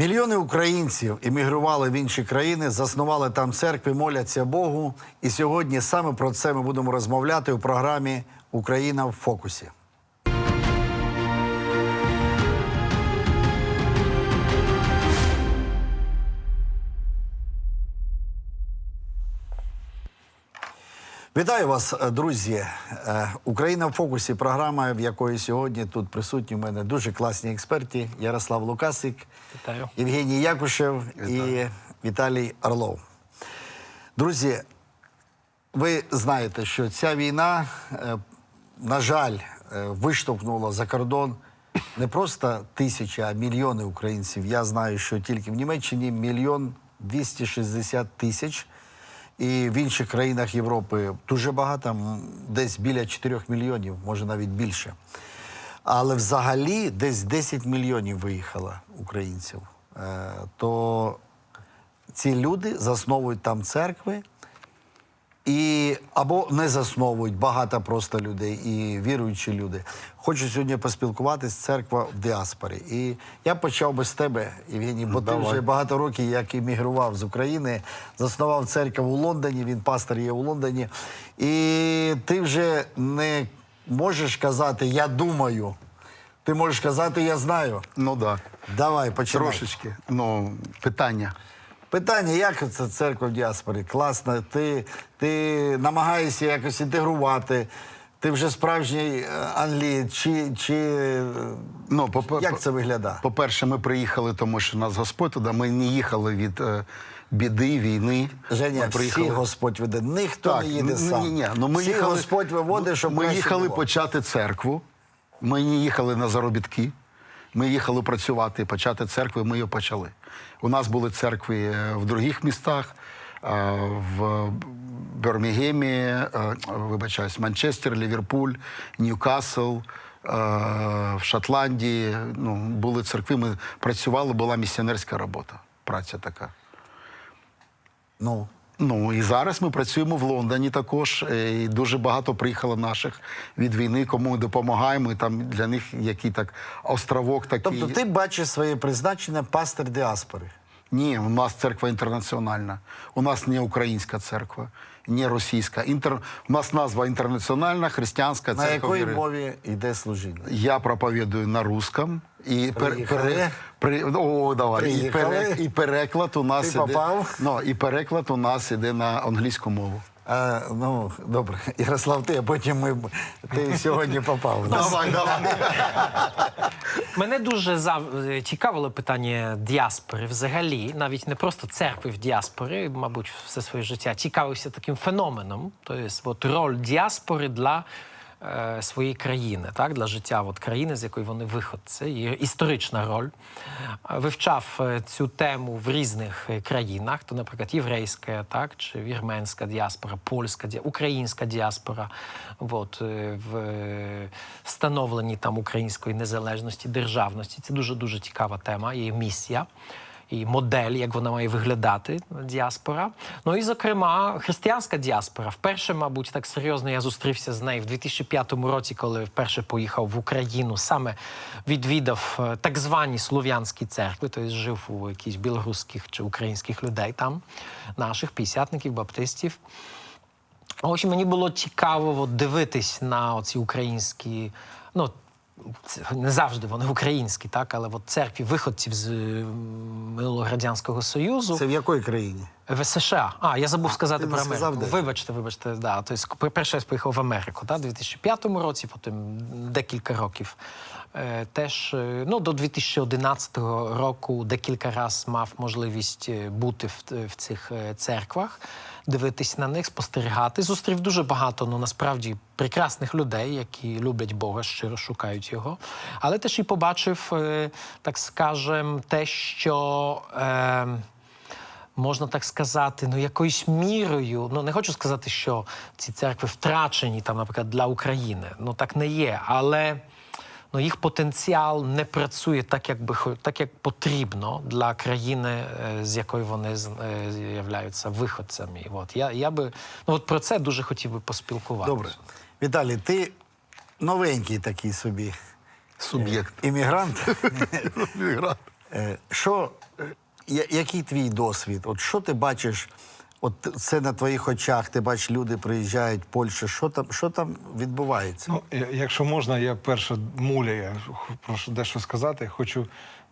Мільйони українців емігрували в інші країни, заснували там церкви, моляться Богу. І сьогодні саме про це ми будемо розмовляти у програмі Україна в фокусі. Вітаю вас, е, друзі. Е, Україна в фокусі. Програма, в якої сьогодні тут присутні у мене дуже класні експерти. Ярослав Лукасик, Вітаю. Євгеній Якушев і Віталій Орлов. Друзі, ви знаєте, що ця війна, е, на жаль, виштовхнула за кордон не просто тисячі, а мільйони українців. Я знаю, що тільки в Німеччині мільйон 260 тисяч. І в інших країнах Європи дуже багато, десь біля 4 мільйонів, може навіть більше. Але взагалі десь 10 мільйонів виїхало українців. Е, То ці люди засновують там церкви, і або не засновують багато просто людей і віруючі люди. Хочу сьогодні поспілкуватися церква в діаспорі. І я почав би з тебе, Євгеній, бо ти вже багато років, як емігрував з України, заснував церкву у Лондоні. Він пастор є у Лондоні. І ти вже не можеш казати Я думаю. Ти можеш казати Я знаю. Ну так. Давай, починай. Трошечки. Ну, питання. Питання, як це церква в діаспорі? Класно, ти, ти намагаєшся якось інтегрувати. Ти вже справжній е, англієць, чи, чи Ну, по, як це виглядає? По-перше, ми приїхали, тому що нас Господь туди. Ми не їхали від е, біди, війни. Женя, ми всі Господь веде. Ніхто Так, не їде сам. ні, ні, ну ми всі їхали, Господь виводить, щоб Ми їхали було. почати церкву. Ми не їхали на заробітки. Ми їхали працювати, почати церкву, і ми її почали. У нас були церкви е, в других містах, е, в Бірмінгемі, е, вибачаюсь, Манчестер, Ліверпуль, Ньюкасл. В Шотландії ну, були церкви, ми працювали, була місіонерська робота. Праця така. Ну, Ну і зараз ми працюємо в Лондоні також. е, І дуже багато приїхало наших від війни, кому ми допомагаємо. І там для них який так островок такий. тобто ти бачиш своє призначення пастор діаспори. Ні, у нас церква інтернаціональна. У нас не українська церква, не російська. Інтер... У нас назва інтернаціональна християнська На якої віри. мові йде служіння? Я проповідую на русском. І, пер, пере- при, о, давай. І, пере, і переклад у нас Ти іде, попав? Ну, і переклад у нас іде на англійську мову. А, ну, добре, Ярослав, ти, а потім ми, ти сьогодні попав. Давай, давай. Мене дуже зав... цікавило питання діаспори взагалі, навіть не просто церкви в діаспорі, мабуть, все своє життя цікавився таким феноменом, тобто от, роль діаспори для своєї країни, так, для життя от, країни, з якої вони виходці, і історична роль. Е, Вивчав е, цю тему в різних е, країнах, то, наприклад, єврейська, так, чи вірменська діаспора, польська українська діаспора, от, е, в е, становленні там української незалежності, державності. Це дуже дуже цікава тема, і місія. І модель, як вона має виглядати, діаспора. Ну і, зокрема, християнська діаспора. Вперше, мабуть, так серйозно я зустрівся з нею в 2005 році, коли вперше поїхав в Україну, саме відвідав е, так звані слов'янські церкви, тобто жив у якихось білоруських чи українських людей там, наших п'ятдесятників, баптистів. Ось мені було цікаво дивитись на оці українські, ну не завжди вони українські, так, але от церкві виходців з минулого радянського союзу. Це в якої країні? В США. А, я забув сказати ти про не сказав, Вибачте, вибачте, да. Тобто, перше я поїхав в Америку, да, у 2005 році, потім декілька років. Е, теж е, ну, до 2011 року декілька разів мав можливість е, бути в, в цих церквах, дивитись на них, спостерігати. Зустрів дуже багато, ну насправді прекрасних людей, які люблять Бога, щиро шукають його. Але теж і побачив, е, так скажем, те, що. Е, можна так сказати, ну якоюсь мірою. Ну не хочу сказати, що ці церкви втрачені там, наприклад, для України. Ну так не є. Але ну, їх потенціал не працює так, як би хо- так, як потрібно для країни, е, з якої вони е, являються виходцями. От я, я би ну от про це дуже хотів би поспілкуватися. Добре. Віталій, ти новенький такий собі Суб'єкт. іммігрант. Е, Що який твій досвід? От що ти бачиш? От це на твоїх очах, ти бачиш, люди приїжджають в Польщу. Що там, що там відбувається? Ну, якщо можна, я перше муля, я прошу дещо сказати. Хочу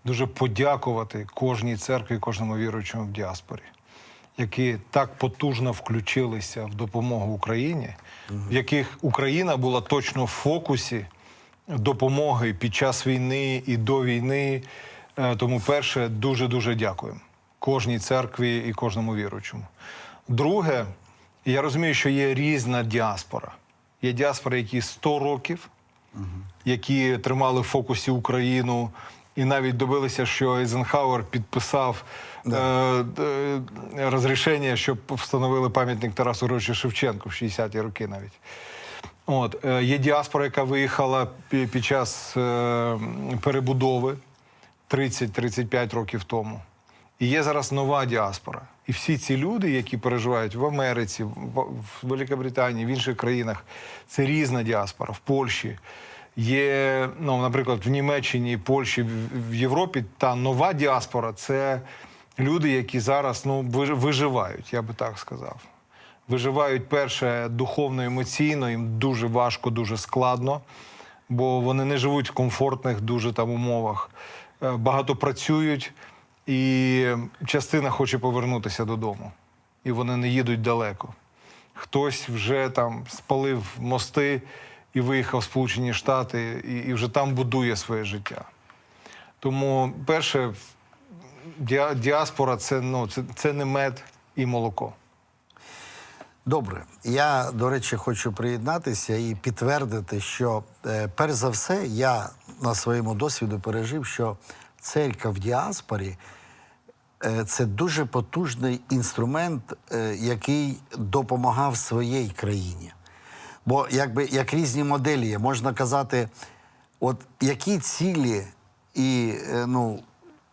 дуже подякувати кожній церкві, кожному віруючому в діаспорі, які так потужно включилися в допомогу Україні, в яких Україна була точно в фокусі допомоги під час війни і до війни. Е, Тому, перше, дуже дуже дякуємо кожній церкві і кожному віруючому. Друге, я розумію, що є різна діаспора. Є діаспори, які 100 років, які тримали в фокусі Україну, і навіть добилися, що Ейзенхауер підписав е, е, розрішення, щоб встановили пам'ятник Тарасу Григоровичу Шевченку в 60-ті роки навіть. От, е, є діаспора, яка виїхала під час е, перебудови 30-35 років тому. І є зараз нова діаспора. І всі ці люди, які переживають в Америці, в, Великобританії, в інших країнах, це різна діаспора. В Польщі є, ну, наприклад, в Німеччині, Польщі, в, в Європі та нова діаспора це люди, які зараз ну, виживають, я би так сказав. Виживають перше духовно, емоційно, їм дуже важко, дуже складно, бо вони не живуть в комфортних дуже там умовах. Е, Багато працюють, і частина хоче повернутися додому. І вони не їдуть далеко. Хтось вже там спалив мости і виїхав в Сполучені Штати, і, і вже там будує своє життя. Тому, перше, діа- діаспора це, ну, це, це не мед і молоко. Добре, я, до речі, хочу приєднатися і підтвердити, що е, перш за все я на своєму досвіду пережив, що церква в діаспорі це дуже потужний інструмент, е, який допомагав своїй країні. Бо якби як різні моделі є, можна казати, от які цілі і е, ну,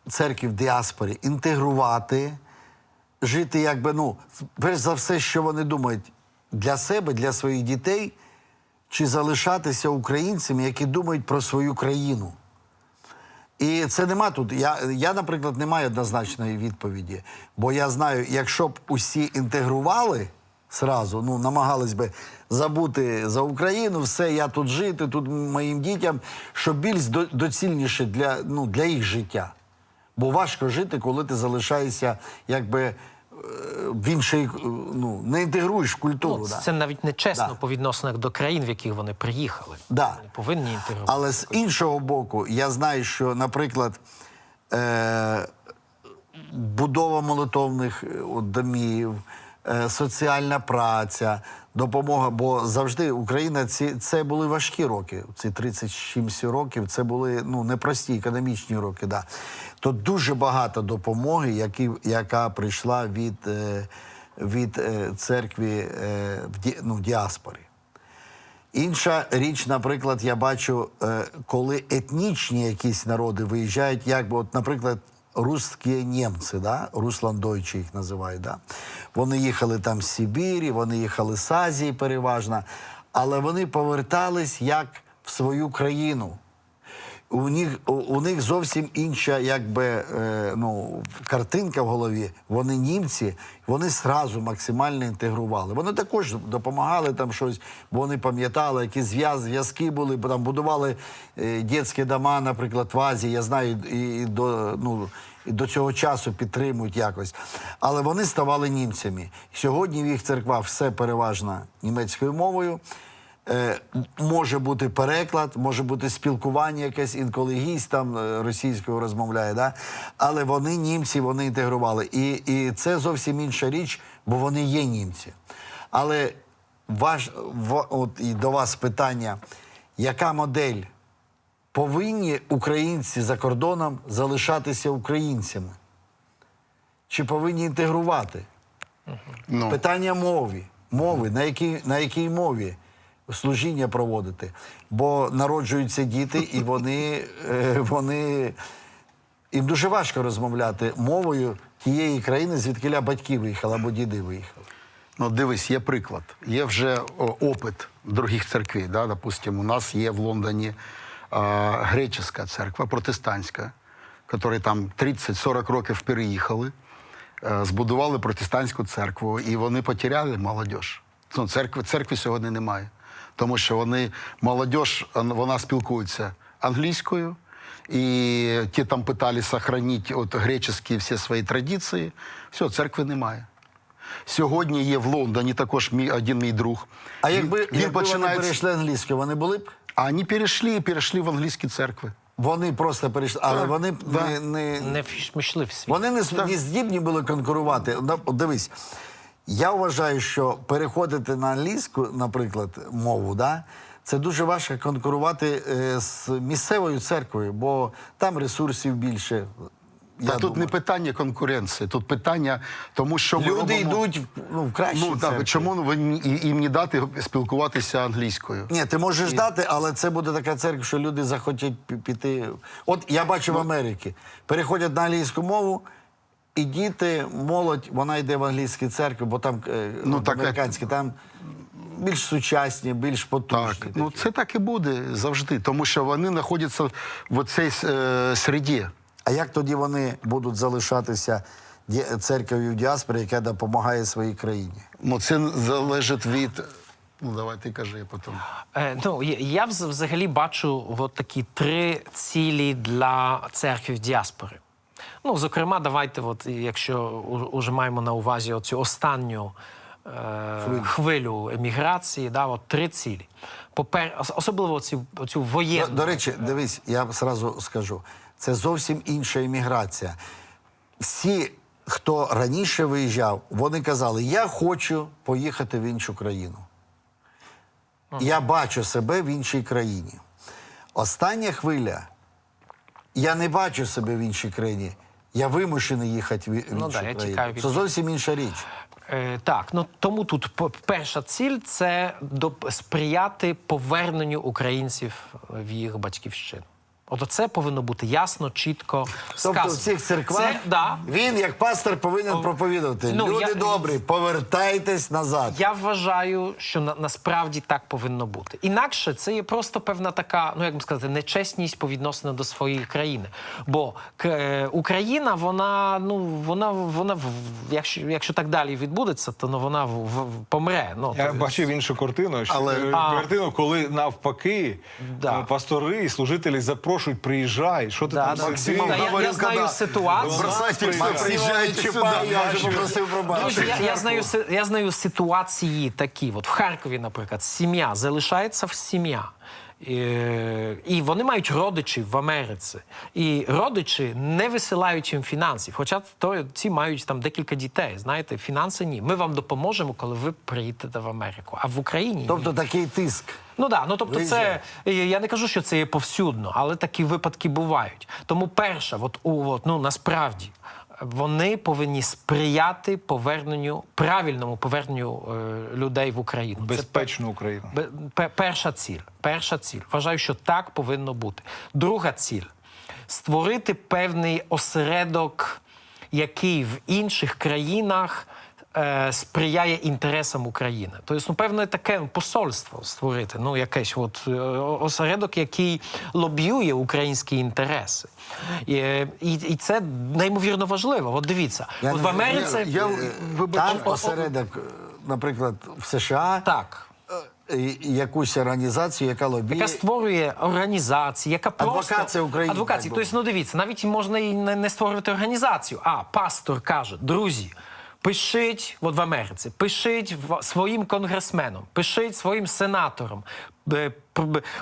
в діаспорі інтегрувати жити, якби, ну, перш за все, що вони думають для себе, для своїх дітей, чи залишатися українцями, які думають про свою країну. І це нема тут. Я, я, наприклад, не маю однозначної відповіді. Бо я знаю, якщо б усі інтегрували сразу, ну, намагались би забути за Україну, все, я тут жити, тут моїм дітям, що більш доцільніше для, ну, для їх життя. Бо важко жити, коли ти залишаєшся якби в іншій, е, ну, не інтегруєш в культуру. Ну, да. це навіть не чесно Да. по відносинах до країн, в яких вони приїхали. Да. Вони повинні інтегрувати. Але з іншого боку, я знаю, що, наприклад, е- будова молитовних е, домів, соціальна праця, допомога. Бо завжди Україна ці, це були важкі роки. Ці 37 років це були ну, непрості економічні роки. Да. То дуже багато допомоги, які, яка прийшла від, е- від е- церкви е- в ну, діаспорі. Інша річ, наприклад, я бачу, е, коли етнічні якісь народи виїжджають, як би, от, наприклад, русські німці, да? русландойчі їх називають. Да? Вони їхали там з Сибірі, вони їхали з Азії переважно, але вони повертались як в свою країну. У них, у, них зовсім інша, якби е, ну, картинка в голові. Вони німці, вони сразу максимально інтегрували. Вони також допомагали там щось, бо вони пам'ятали, які зв'яз, зв'язки були, бо там будували е, дитячі дома, наприклад, в Азії. Я знаю, і, і до, ну, і до цього часу підтримують якось. Але вони ставали німцями. Сьогодні в їх церквах все переважно німецькою мовою. Е, може бути переклад, може бути спілкування якесь, інколи гість там е, російською розмовляє, да? але вони німці, вони інтегрували. І, і це зовсім інша річ, бо вони є німці. Але ваш, в, от, і до вас питання, яка модель? Повинні українці за кордоном залишатися українцями? Чи повинні інтегрувати? Ну, Питання мови. Мови, на якій, на якій мові служіння проводити. Бо народжуються діти, і вони, е, вони їм дуже важко розмовляти мовою тієї країни, звідки батьки виїхали або діди виїхали. Ну, дивись, є приклад. Є вже опит других церквей. Да? Допустим, у нас є в Лондоні а, греческа церква, протестантська. які там 30-40 років переїхали, е, збудували протестантську церкву, і вони потеряли молодь. Ну, церкви, церкви сьогодні немає. Тому що вони, молодь, вона спілкується англійською, і ті там питали сохранити от греческі всі свої традиції. Все, церкви немає. Сьогодні є в Лондоні також мій один мій друг. А Він- якби, він якби починає... вони перейшли англійською, вони були б? А вони перейшли, перейшли в англійські церкви. Вони просто перейшли, але Так, вони да. не, не, Не в світ. Вони не, не здібні були конкурувати. Дивись, я вважаю, що переходити на англійську, наприклад, мову, да, це дуже важко конкурувати е, з місцевою церквою, бо там ресурсів більше. Та Я тут думаю. не питання конкуренції, тут питання, тому що Люди робимо- йдуть ну, в кращі Ну, так, чому ви їм не дати спілкуватися англійською? Ні, ти можеш дати, але це буде така церква, що люди захотять піти. От я бачу в Америці. Переходять на англійську мову, і діти, молодь, вона йде в англійські церкви, бо там е, Ну, так, американські, там більш сучасні, більш потужні. Так, ну це так і буде завжди, тому що вони знаходяться в цій е, середі. А як тоді вони будуть залишатися церквою в діаспорі, яка допомагає своїй країні? Ну це залежить від. Ну, давай ти кажи я потім. Е, ну, я- я вз- взагалі бачу от такі три цілі для церкви в діаспори. Ну, зокрема, давайте, от, якщо уже маємо на увазі оцю останню е, хвилю еміграції, да, от три цілі. Попер... Особливо оці, оцю воєнну. до речі, дивись, я зразу скажу, це зовсім інша імміграція. Всі, хто раніше виїжджав, вони казали: я хочу поїхати в іншу країну. Я бачу себе в іншій країні. Остання хвиля, я не бачу себе в іншій країні. Я вимушений їхати в в іншу Ну да, країну. тікаю від Це зовсім інша річ. Е, так, ну тому тут перша ціль це до сприяти поверненню українців в їх батьківщину. От це повинно бути ясно, чітко сказано. Тобто в цих церквах Це, да, він, як пастор, повинен проповідувати. ну, Люди я- добрі, повертайтесь назад. Я вважаю, що на, насправді так повинно бути. Інакше це є просто певна така, ну як би сказати, нечесність по відносину до своєї країни. Бо к- е, Україна, вона ну вона вона в- якщо, якщо так далі відбудеться, то ну, вона в, в- помре. Ну Я то- бачив іншу картину. що- Але- картину, коли навпаки Да. е, пастори і служителі запрошують, приїжджай. Що ти Да, там да. Максим, Да, я- я знаю ситуацію. Бросайте все, Максима приїжджайте сюди. я вже попросив Друзі, я, я, знаю, си- я знаю ситуації такі. От в Харкові, наприклад, сім'я залишається в сім'я. І, вони мають родичів в Америці. І родичі не висилають їм фінансів. Хоча то, ці мають там декілька дітей. Знаєте, фінанси ні. Ми вам допоможемо, коли ви приїдете в Америку. А в Україні ні. Тобто такий тиск. Ну да, ну тобто, це я не кажу, що це є повсюдно, але такі випадки бувають. Тому перше, от, у, от, ну насправді. Вони повинні сприяти поверненню правильному поверненню е, людей в Україну. Безпечну Україну. Перша ціль. Перша ціль. Вважаю, що так повинно бути. Друга ціль створити певний осередок, який в інших країнах сприяє інтересам України. Тобто, ну, певне таке посольство створити, ну, якесь от, е, осередок, який лобіює українські інтереси. І, е, і, і це неймовірно важливо. От дивіться, Я от не- в Америці. я- я- Там О- о- осередок, е, наприклад, в США Так. е, якусь організацію, яка лобіє. яка створює організації, яка просто Адвокація України, Адвокації. Тобто, ну дивіться, навіть можна і не, не створювати організацію. А пастор каже: друзі. Пишіть от в Америці, пишіть своїм конгресменам, пишіть своїм сенаторам, е,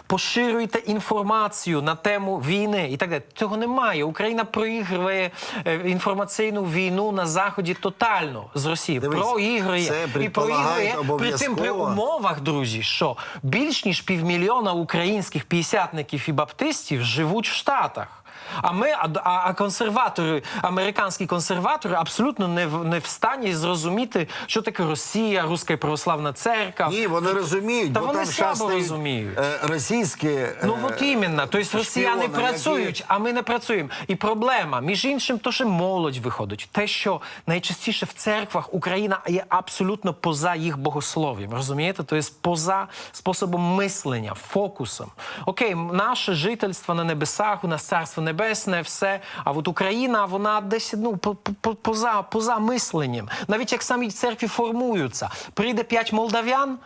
поширюйте інформацію на тему війни і так далі. Цього немає. Україна проігрує е, інформаційну війну на заході тотально з Росії. Дивись, проігрує це і проігрує при тим при умовах, друзі, що більш ніж півмільйона українських п'ятдесятників і баптистів живуть в Штатах. А ми, а, а консерватори, американські консерватори, абсолютно не в не в стані зрозуміти, що таке Росія, Руська православна церква. Ні, вони розуміють, Та бо вони там слабо розуміють. е, російські. е, Ну от іменно. Тобто росіяни працюють, які- а ми не працюємо. І проблема, між іншим, то що молодь виходить. Те, що найчастіше в церквах Україна є абсолютно поза їх богослов'ям. Розумієте? Тобто поза способом мислення, фокусом. Окей, наше жительство на небесах, у нас царство небесне. Небесне, все. А от Україна, вона десь ну по- по- поза, поза мисленням. Навіть як самі церкві формуються, прийде п'ять молдавян.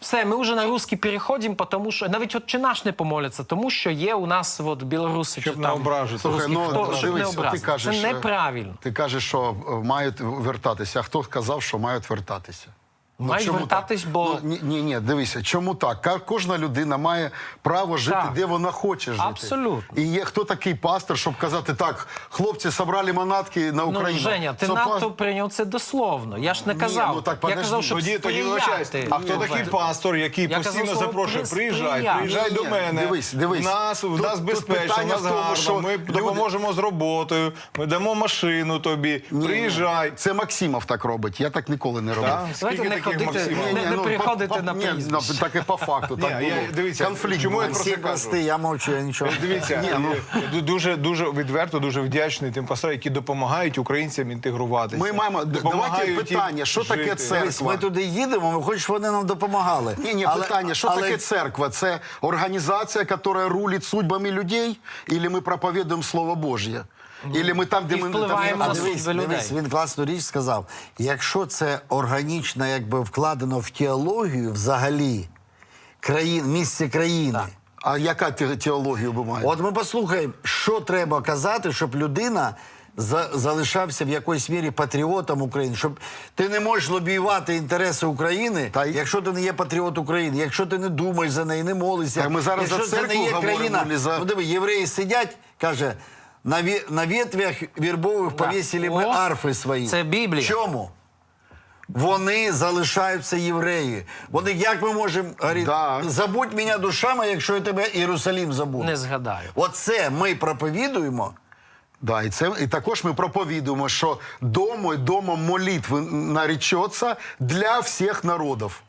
Все, ми вже на русський переходимо, тому що навіть от чи наш не помоляться, тому що є у нас от білоруси Щоб чи не там ображити. Слухай, ну хто, щоб не дивись, ти кажеш, Це е, неправильно. Ти кажеш, що е, мають вертатися. А хто сказав, що мають вертатися? Ну, Мають чому вертатись, так? бо- Ну, ні, ні, ні, дивися, чому так? Ка- Кожна людина має право жити, Так. де вона хоче жити. Абсолютно. І є хто такий пастор, щоб казати, так, хлопці собрали манатки на Ну, Україну. Женя, ти Це надто па- прийняв це дословно. Я ж не казав. ну так я подожди. казав, щоб Тоді, тоді сприяти. А хто такий пастор, який Я постійно казав слово запрошує? «при- Приїжджай, сприяти». приїжджай Ні, до ні, мене. дивись, дивись. В нас, в Тут- нас тут безпечно, в питання нас в тому, гарно. що Ми люди- допоможемо з роботою, ми дамо машину тобі. Ні, ні. Приїжджай. Це Максимов так робить. Я так ніколи не робив. Давайте не таких ходити- Максимов? не- не приходити по- на прізвище. ну, Так і по факту. Так Ні, було. я- дивіться, Конфлікт чому я був. про Всі це кажу? прости, я мовчу, я нічого. Дивіться, Ні, ну- ду- дуже дуже відверто, дуже вдячний тим пасторам, які допомагають українцям інтегруватися. Ми маємо- давайте їм питання, що таке жити. це? Дивись, ми туди їдемо, ми хочемо, вони нам допомагали. Ні, ні, питання, що але таке церква? Це організація, яка рулить судьбами людей, или ми проповідуємо Слово Божє? Или ми там, де І ми впливаємо там, на дивись, людей. дивись, він класну річ сказав. Якщо це органічно якби вкладено в теологію взагалі країн, місце країни. А яка те- теологія маєте? От ми послухаємо, що треба казати, щоб людина за, залишався в якоїсь мірі патріотом України. Щоб ти не можеш лобіювати інтереси України, Та якщо ти не є патріот України, якщо ти не думаєш за неї, не молишся. Так ми зараз якщо за це не є говоримо, країна. за- Ну диви, євреї сидять, каже. На, ві- на ветвях вірбових Да. повісили ми О, арфи свої. це Біблія. Чому? Вони залишаються євреї. Вони як ми можемо говорити, Да. забудь мене душами, якщо я тебе Єрусалім забуду. Не згадаю. Оце ми проповідуємо. Да, і, це, і також ми проповідуємо, що домо і домом молитви наречеться для всіх народів.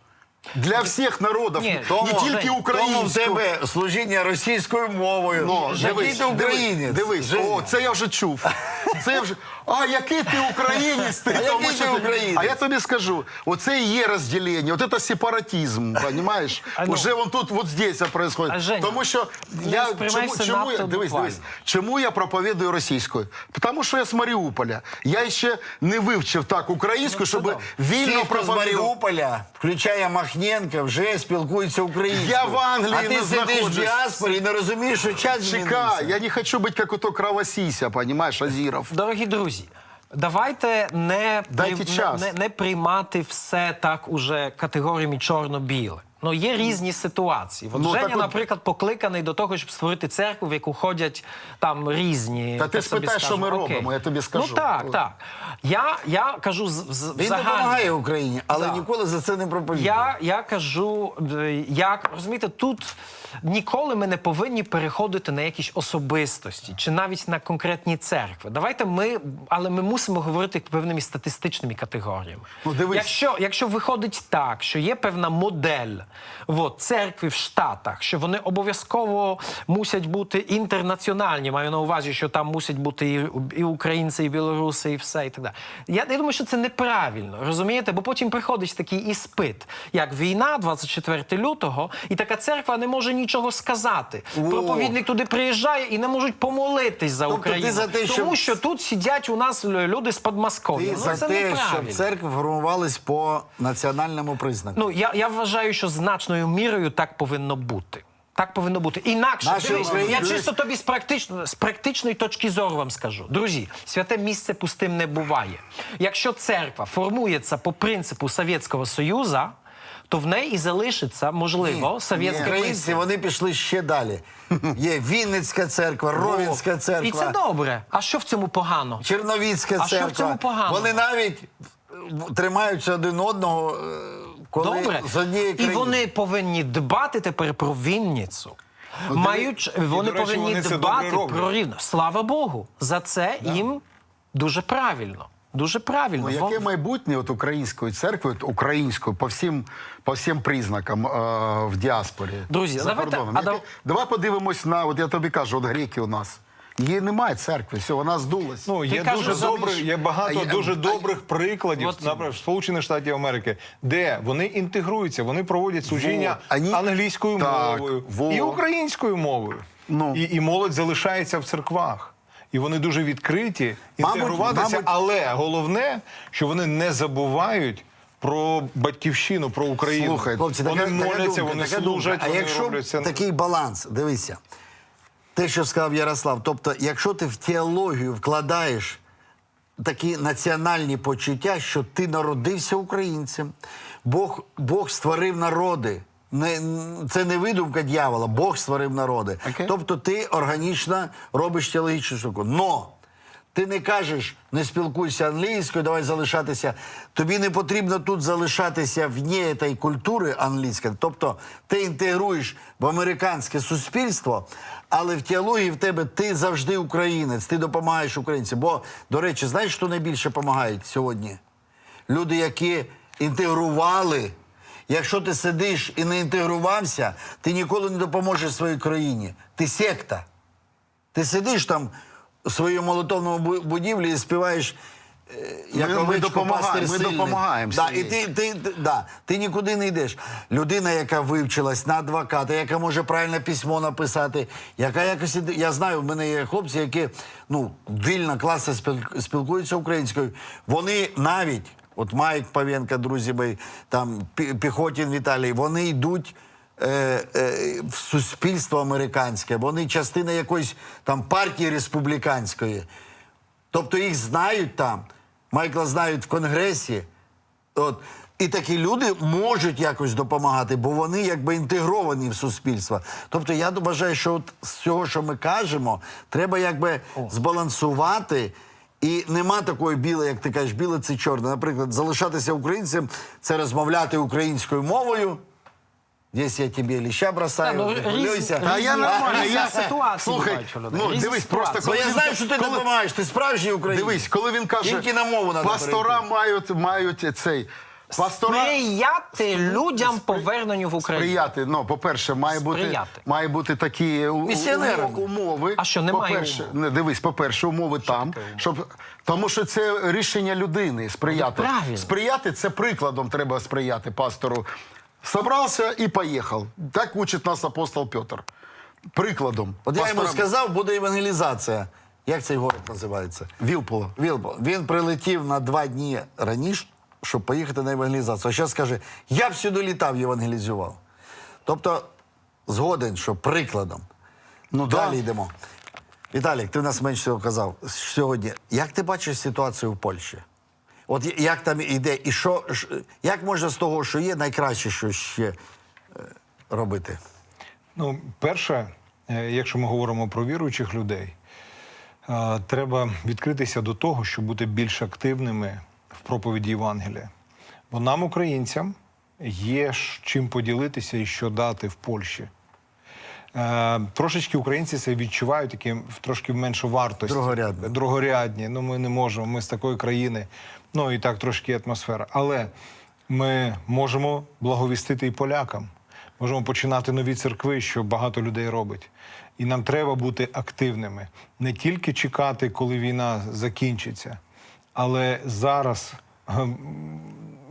Для всіх народів, Ні, не тільки Тому в українською. тебе служіння російською мовою. Ну, Який дивись, ти українець? Дивись, дивись. Женя? о, це я вже чув. Це вже. А який ти українець? Ти, А який ти українець? А я тобі скажу, оце і є розділення, от це сепаратизм, розумієш? А ну. Уже вон тут, от здесь це происходит. А, Женя, Тому що я чому, чому я дивись, дивись, чому я проповідую російською? Тому що я з Маріуполя. Я ще не вивчив так українську, Ну, щоб вільно хто з. Маріуполя, включає Махненка, вже спілкуються українською. Я в Англії А ти не сидиш в діаспорі і не розумієш, що час змінився. Чекай, я не хочу бути як ото кровосіся, понимаєш, Азіров. Дорогі друзі, давайте не, Дайте при- час. не, не приймати все так уже категоріями чорно-біле. Ну, є різні ситуації. От Ну, Женя, так наприклад, покликаний до того, щоб створити церкву, в яку ходять там різні. Та ти спитай, що ми окей. робимо, я тобі скажу. Ну так, так. Я, я кажу з, з, Він загально. допомагає Україні, але Да. ніколи за це не проповідує. Я, я кажу, е, як розумієте, тут ніколи ми не повинні переходити на якісь особистості чи навіть на конкретні церкви. Давайте ми, але ми мусимо говорити певними статистичними категоріями. Ну, дивись. Якщо, якщо виходить так, що є певна модель от, церкви в Штатах, що вони обов'язково мусять бути інтернаціональні, маю на увазі, що там мусять бути і, і українці, і білоруси, і все і так далі. Я, я думаю, що це неправильно, розумієте? Бо потім приходить такий іспит, як війна, 24 лютого, і така церква не може нічого сказати. Проповідник туди приїжджає і не можуть помолитись за Тобто ти Україну. за те, щоб- Тому що тут сидять у нас люди з Подмосков'я. Ну, за це те, щоб церкви формувались по національному признаку. Ну я, я вважаю, що значною мірою так повинно бути. Так повинно бути. Інакше Наші дивись, українці- я чисто тобі з практично з практичної точки зору вам скажу. Друзі, святе місце пустим не буває. Якщо церква формується по принципу Совєтського Союзу, то в неї і залишиться можливо совєтське Українці вони пішли ще далі. Є Вінницька церква, Ровенська церква, І це добре. А що в цьому погано? Черновіцька А що в церква. цьому поганого? Вони навіть в- тримаються один одного, е, коли Добре. з однієї І країни. вони повинні дбати тепер про Вінницю. Мають, вони до речі, повинні вони це дбати добре роблять. про рівно. Слава Богу, за це їм дуже правильно. Дуже правильно. Ну, яке майбутнє от української церкви, от української по всім, по всім признакам е, в діаспорі? Друзі, за давайте- кордоном. а Яке- дав- Давай подивимось на, от я тобі кажу, от греки у нас. Її немає церкви, все, вона здулась. Ну, є кажеш, дуже добре, є багато А дуже а- добрих прикладів, От- наприклад, Сполучених Штатів Америки, де вони інтегруються, вони проводять служіння Ані- англійською Так, мовою во. і українською мовою. Ну. І, і молодь залишається в церквах. І вони дуже відкриті інтегруватися. мабуть- Але головне, що вони не забувають про батьківщину, про Україну. Слухай, Хлопці, вони така, така моляться, думка, вони така служать, думка. А вони якщо роблять такий баланс, дивися, те, що сказав Ярослав, тобто, якщо ти в теологію вкладаєш такі національні почуття, що ти народився українцем, Бог, Бог створив народи. Не, це не видумка дьявола, Бог створив народи. Окей. Тобто ти органічно робиш теологічну штуку. Но ти не кажеш, не спілкуйся англійською, давай залишатися. Тобі не потрібно тут залишатися вне цієї культури англійської. Тобто ти інтегруєш в американське суспільство, але в теології в тебе ти завжди українець, ти допомагаєш українцям. Бо, до речі, знаєш, що найбільше допомагає сьогодні? Люди, які інтегрували. Якщо ти сидиш і не інтегрувався, ти ніколи не допоможеш своїй країні. Ти секта. Ти сидиш там у своєму молотовному будівлі і співаєш. Як Ми- ми допомагаємо, ми допомагаємо Да, і ти, ти, да, ти нікуди не йдеш. Людина, яка вивчилась на адвоката, яка може правильно письмо написати, яка якось іде- я знаю, в мене є хлопці, які ну вільно класно спіл- спілкуються українською. Вони навіть, от Майк Павенко, друзі мої, там Пі- Піхотін Віталій, вони йдуть. Е, е, в суспільство американське, вони частина якоїсь там партії республіканської. Тобто їх знають там, Майкла знають в Конгресі. От. І такі люди можуть якось допомагати, бо вони якби інтегровані в суспільство. Тобто я вважаю, що от з цього, що ми кажемо, треба якби збалансувати. І нема такої біле, як ти кажеш, біле це чорне. Наприклад, залишатися українцем це розмовляти українською мовою. Десь я тобі ліща бросаю, ну, не хвилюйся. різні- я нормально, я ситуації Слухай, людей. ну Різні дивись, ситуації. просто Бо коли я він знаю, що ти коли- допомагаєш, ти справжній українець. Дивись, коли він каже, Тільки на мову надо пастора перейти. мають, мають цей. Пастора Сприяти людям поверненню в Україну. сприяти. Ну, по-перше, має бути, Сприяти. має бути такі у- у- Місіонерами. умови. А що, немає по-перше, умов? Не, дивись, по-перше, умови там, щоб, тому що це рішення людини сприяти. Ну, правильно. Сприяти це прикладом треба сприяти пастору. Собрався і поїхав. Так учить нас апостол Петр. Прикладом. От я йому сказав, буде евангелізація. Як цей город називається? Вілпола. Вілбо. Він прилетів на два дні раніше, щоб поїхати на евангелізацію. А зараз каже, я б сюди літав, євангелізував. Тобто, згоден, що прикладом. Ну, Далі да. йдемо. Віталік, ти нас менше всього казав сьогодні. Як ти бачиш ситуацію в Польщі? От як там іде, і що, як можна з того, що є, найкраще, що ще е, робити? Ну, перше, е, якщо ми говоримо про віруючих людей, е, треба відкритися до того, щоб бути більш активними в проповіді Євангелія. Бо нам, українцям, є чим поділитися і що дати в Польщі. Трошечки українці це відчувають такі в трошки в меншу вартості. Другорядні. Другорядні. Ну, ми не можемо, ми з такої країни. Ну і так трошки атмосфера. Але ми можемо благовістити і полякам. Можемо починати нові церкви, що багато людей робить. І нам треба бути активними, не тільки чекати, коли війна закінчиться, але зараз ем,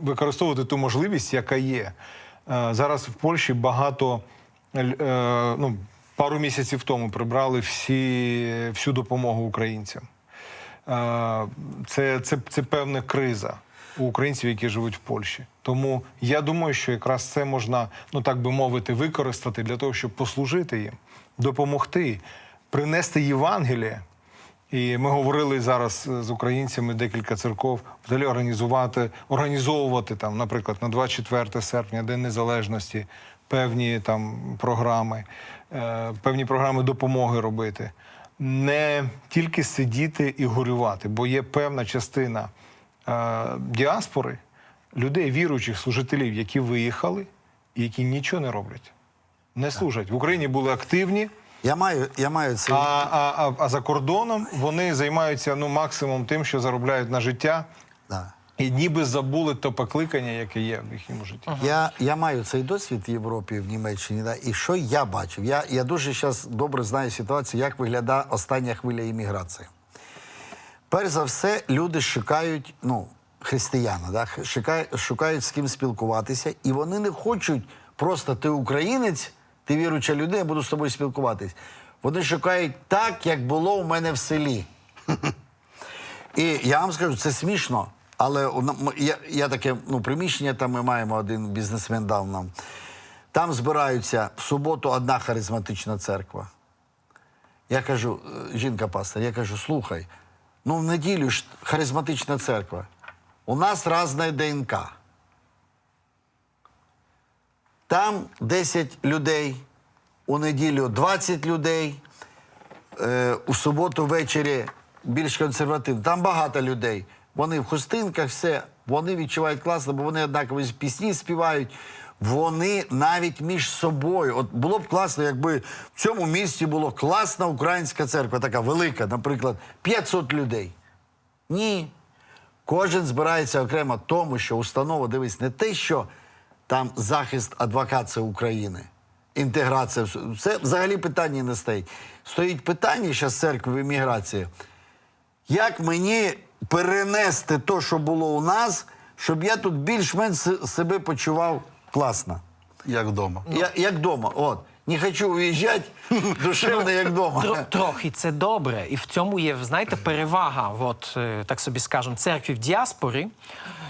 використовувати ту можливість, яка є. Е, Зараз в Польщі багато е, ну, пару місяців тому прибрали всі, всю допомогу українцям. Це, це, це певна криза у українців, які живуть в Польщі. Тому я думаю, що якраз це можна, ну так би мовити, використати для того, щоб послужити їм, допомогти, принести Євангеліє. І ми говорили зараз е, з українцями декілька церков, взагалі організувати, організовувати там, наприклад, на 24 серпня, День Незалежності, певні там програми, е, певні програми допомоги робити. Не тільки сидіти і горювати, бо є певна частина е, діаспори, людей, віруючих служителів, які виїхали і які нічого не роблять, не служать. В Україні були активні. Я маю, я маю це. А, а, а, а за кордоном вони займаються ну максимум тим, що заробляють на життя, Да. І ніби забули то покликання, яке є в їхньому житті. Я, я маю цей досвід в Європі, в Німеччині. Да, і що я бачив? Я, я дуже зараз добре знаю ситуацію, як виглядає остання хвиля імміграції. Перш за все, люди шукають, ну, християни, да, шукають, шукають з ким спілкуватися, і вони не хочуть просто ти українець, ти віруюча людина, я буду з тобою спілкуватись. Вони шукають так, як було у мене в селі. І я вам скажу, це смішно. Але я, я таке ну, приміщення, там ми маємо один бізнесмен дав нам. Там збираються в суботу одна харизматична церква. Я кажу, е, жінка пастор, я кажу, слухай, ну в неділю ж харизматична церква. У нас різна ДНК. Там 10 людей, у неділю 20 людей, е, у суботу ввечері більш консервативно. Там багато людей. Вони в хустинках, все, вони відчувають класно, бо вони однакові пісні співають. Вони навіть між собою. От було б класно, якби в цьому місті була класна українська церква, така велика, наприклад, 500 людей. Ні. Кожен збирається окремо тому, що установа дивись не те, що там захист адвокації України, інтеграція. Це взагалі питання не стоїть. Стоїть питання зараз церкви в імміграції. Як мені перенести те, що було у нас, щоб я тут більш-менш себе почував класно? Як вдома. Я, як вдома. От. Не хочу уїжджати душевно, як вдома. Тро- Трохи це добре, і в цьому є, знаєте, перевага, от е, так собі скажемо, церкві в діаспорі,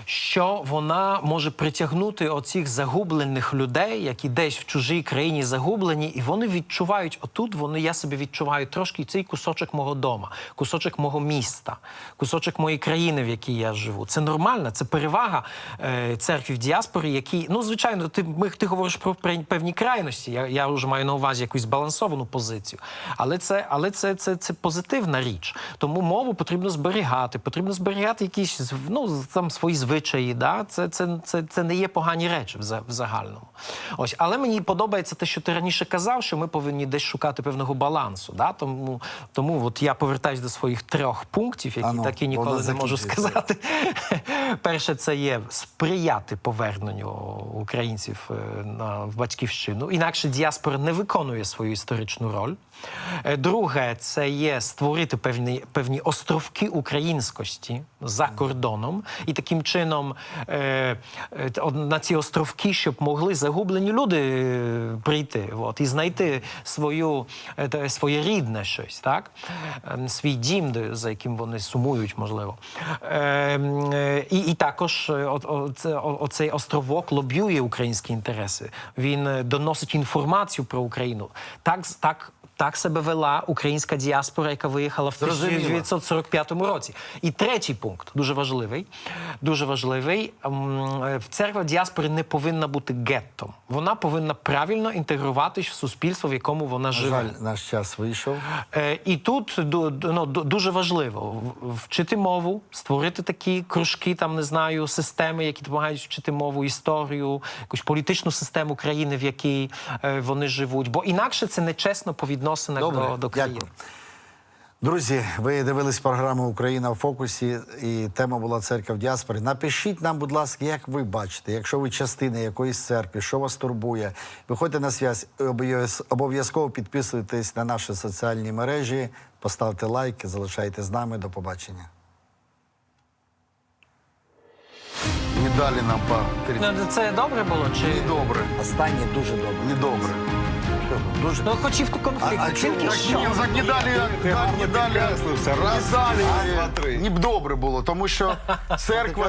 що вона може притягнути оцих загублених людей, які десь в чужій країні загублені, і вони відчувають отут. Вони я собі відчуваю трошки цей кусочок мого дома, кусочок мого міста, кусочок моєї країни, в якій я живу. Це нормально, це перевага е, церкві в діаспорі, які ну звичайно, ти ми ти говориш про певні крайності. Я, я вже маю на увазі якусь збалансовану позицію. Але це, але це, це, це позитивна річ. Тому мову потрібно зберігати, потрібно зберігати якісь ну, там свої звичаї. Да? Це, це, це, це не є погані речі в, загальному. Ось, але мені подобається те, що ти раніше казав, що ми повинні десь шукати певного балансу. Да? Тому, тому от я повертаюсь до своїх трьох пунктів, які Ану, так і ніколи не можу сказати. Перше, це є сприяти поверненню українців е, на в батьківщину. Інакше діаспора не виконує свою історичну роль. Е, Друге, це є створити певні, певні островки українськості за кордоном, і таким чином е, е, на ці островки, щоб могли загублені люди е, прийти от, і знайти свою, своє рідне щось, так? Е, свій дім, за яким вони сумують, можливо. Е, е, і, і також оцей островок лобіює українські інтереси. Він доносить інформацію про Україну. Так, так, так себе вела українська діаспора, яка виїхала в Зрозуміло. 1945 році. І третій пункт дуже важливий. Дуже важливий. Е, В церква діаспори не повинна бути геттом. Вона повинна правильно інтегруватись в суспільство, в якому вона На живе. жаль, наш час вийшов. Е, І тут ну, дуже важливо вчити мову, створити такі кружки, там не знаю, системи, які допомагають вчити мову, історію, якусь політичну систему країни, в якій е, вони живуть. Бо інакше це нечесно по відносинах Добре, до, до країни. дякую. Друзі, ви дивились програму Україна в фокусі, і тема була церква в діаспорі. Напишіть нам, будь ласка, як ви бачите, якщо ви частина якоїсь церкви, що вас турбує, виходьте на зв'язок, обов'язково підписуйтесь на наші соціальні мережі, поставте лайк, залишайте з нами. До побачення. Не дали нам по Це добре було? Чи Недобре. Останнє дуже добре. Недобре. Дуже ну хотів ту конфлікт, А- а тільки що. Ні, так не дали, Ти да, не дали. Раз, не дали, раз, два, три. не б добре було, тому що церква